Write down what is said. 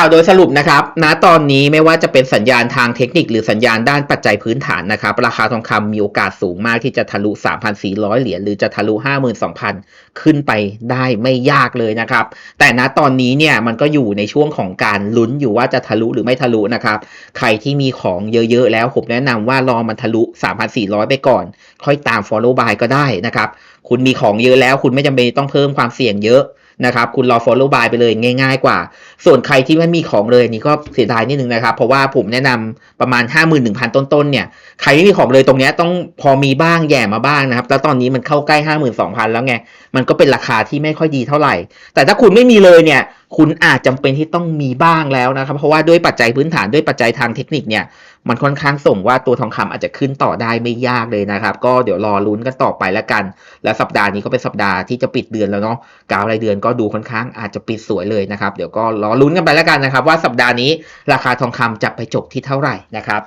ล่าวโดยสรุปนะครับณตอนนี้ไม่ว่าจะเป็นสัญญาณทางเทคนิคหรือสัญญาณด้านปัจจัยพื้นฐานนะครับ ราคาทองคำมีโอกาสสูงมากที่จะทะลุ 3,400 เหรียญหรือจะทะลุ 52,000 ขึ้นไปได้ไม่ยากเลยนะครับ แต่ณตอนนี้เนี่ยมันก็อยู่ในช่วงของการลุ้นอยู่ว่าจะทะลุหรือไม่ทะลุนะครับ ใครที่มีของเยอะๆแล้วผมแนะนำว่ารอมันทะลุ 3,400 ไปก่อน ค่อยตาม follow buy ก็ได้นะครับ คุณมีของเยอะแล้ว คุณไม่จำเป็นต้องเพิ่มความเสี่ยงเยอะ นะครับ คุณรอ follow buy ไปเลยง่าย ๆ กว่า ส่วนใครที่ไม่มีของเลยนี่ก็เสียดายนิดนึงนะครับ เพราะว่าผมแนะนำประมาณ 51,000 ต้นๆเนี่ยใครไม่มีของเลยตรงนี้ต้องพอมีบ้างแย่มาบ้างนะครับ แล้วตอนนี้มันเข้าใกล้ 52,000 แล้วไง มันก็เป็นราคาที่ไม่ค่อยดีเท่าไหร่ แต่ถ้าคุณไม่มีเลยเนี่ย คุณอาจจำเป็นที่ต้องมีบ้างแล้วนะครับ เพราะว่าด้วยปัจจัยพื้นฐานด้วยปัจจัยทางเทคนิคเนี่ย มันค่อนข้างส่งว่าตัวทองคำอาจจะขึ้นต่อได้ไม่ยากเลยนะครับ ก็เดี๋ยวรอลุ้นกันต่อไปแล้วกัน และสัปดาห์นี้ก็เป็นสัปดาห์ที่จะปิดเดือนแล้วเนาะกราวรายเดือนก็ดูค่อนข้างอาจจะปิดสวยเลยนะครับ เดี๋ยวก็รอลุ้นกันไปแล้วกันนะครับ ว่าสัปดาห์นี้ราคาทองคำจะไปจบที่เท่าไหร่นะครับ